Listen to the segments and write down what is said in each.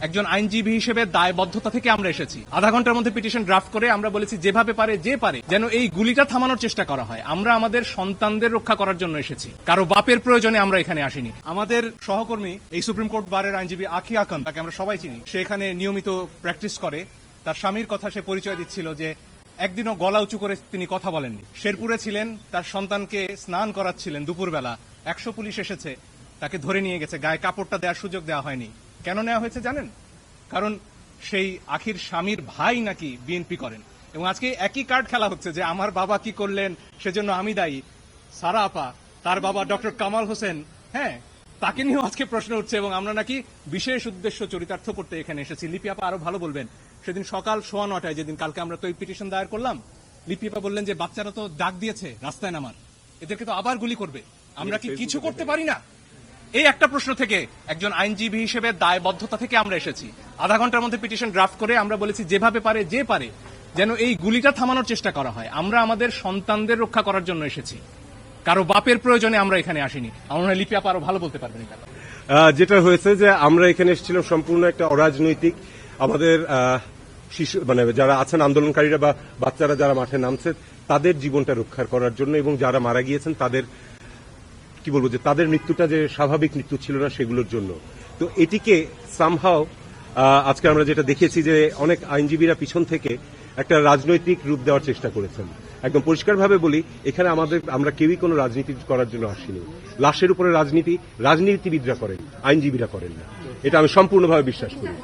একজন আইনজীবী হিসেবে দায়বদ্ধতা থেকে আমরা এসেছি। আধা ঘণ্টার মধ্যে পিটিশন ড্রাফট করে আমরা বলেছি, যেভাবে পারে, যে পারে, যেন এই গুলিটা থামানোর চেষ্টা করা হয়। আমরা আমাদের সন্তানদের রক্ষা করার জন্য এসেছি। কারও বাপের প্রয়োজনে আমরা এখানে আসিনি। আমাদের সহকর্মী, এই সুপ্রিম কোর্ট বারের আইনজীবী আখি আকান তাকে আমরা সবাই চিনি, সে এখানে নিয়মিত প্র্যাকটিস করে। তার স্বামীর কথা সে পরিচয় দিচ্ছিল যে, একদিনও গলা উঁচু করে তিনি কথা বলেননি। শেরপুরে ছিলেন, তার সন্তানকে স্নান করাচ্ছিলেন দুপুরবেলা। একশো পুলিশ এসেছে, তাকে ধরে নিয়ে গেছে, গায়ে কাপড়টা দেওয়ার সুযোগ দেওয়া হয়নি। কেন নেওয়া হয়েছে জানেন? কারণ সেই আখির স্বামীর ভাই নাকি বিএনপি করেন। এবং আজকে একই কার্ড খেলা হচ্ছে যে আমার বাবা কি করলেন সেজন্য আমি দায়ী। সারা আপা তার বাবা ডক্টর কামাল হোসেন হ্যাঁ তাকে নিয়েও আজকে প্রশ্ন উঠছে এবং আমরা নাকি বিশেষ উদ্দেশ্য চরিতার্থ করতে এখানে এসেছি। লিপি আপা আরও ভালো বলবেন। সেদিন সকাল সোয়া নটায় যেদিন কালকে আমরা তো এই পিটিশন দায়ের করলাম লিপি আপা বললেন যে বাচ্চারা তো ডাক দিয়েছে রাস্তায় নামার। এদেরকে তো আবার গুলি করবে। আমরা কি কিছু করতে পারি না? এই একটা প্রশ্ন থেকে একজন আইনজীবী হিসেবে দায়বদ্ধতা থেকে আমরা এসেছি। আধা ঘণ্টার মধ্যে পিটিশন ড্রাফট করে আমরা বলেছি, যেভাবে পারে, যে পারে, যেন এই গুলিটা থামানোর চেষ্টা করা হয়। আমরা আমাদের সন্তানদের রক্ষা করার জন্য এসেছি। কারও বাপের প্রয়োজনে আমরা এখানে আসিনি। আমার হয় লিপি আপা আরও ভালো বলতে পারবেন যেটা হয়েছে যে আমরা এখানে এসেছিলাম সম্পূর্ণ একটা অরাজনৈতিক, আমাদের শিশু মানে যারা আছেন আন্দোলনকারীরা বা বাচ্চারা যারা মাঠে নামছে, তাদের জীবনটা রক্ষা করার জন্য এবং যারা মারা গিয়েছেন তাদের কি বলব যে তাদের মৃত্যুটা যে স্বাভাবিক মৃত্যু ছিল না সেগুলোর জন্য। তো এটিকে সামহাও আজকে আমরা যেটা দেখেছি যে অনেক আইনজীবীরা পিছন থেকে একটা রাজনৈতিক রূপ দেওয়ার চেষ্টা করেছেন। একদম পরিষ্কারভাবে বলি, এখানে আমাদের, আমরা কেউই কোনো রাজনীতি করার জন্য আসিনি। লাশের উপরে রাজনীতি, রাজনীতিবিদরা করেন, আইনজীবীরা করেন না। এটা আমি সম্পূর্ণভাবে বিশ্বাস করি।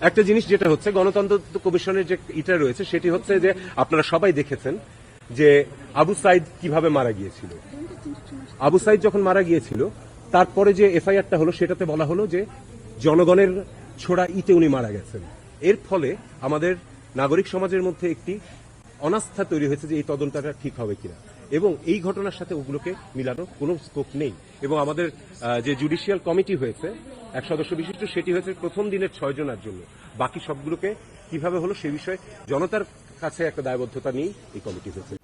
একটা জিনিস যেটা হচ্ছে, গণতন্ত্র কমিশনের যে এটা রয়েছে, সেটি হচ্ছে যে আপনারা সবাই দেখেছেন যে আবু সাইদ কীভাবে মারা গিয়েছিল। আবু সাইদ যখন মারা গিয়েছিল, তারপরে যে এফআইআরটা হলো, সেটাতে বলা হলো যে জনগণের ছোড়া ইতে উনি মারা গেছেন। এর ফলে আমাদের নাগরিক সমাজের মধ্যে একটি অনাস্থা তৈরি হয়েছে যে এই তদন্তটা ঠিক হবে কিনা। এবং এই ঘটনার সাথে ওগুলোকে মিলানোর কোনো স্কোপ নেই। এবং আমাদের যে জুডিশিয়াল কমিটি হয়েছে, এক সদস্য বিশিষ্ট, সেটি হয়েছে প্রথম দিনের ছয় জনের জন্য। বাকি সবগুলোকে কীভাবে হলো, সে বিষয়ে জনতার কাছে একটা দায়বদ্ধতা নিয়েই এই কমিটি হয়েছে।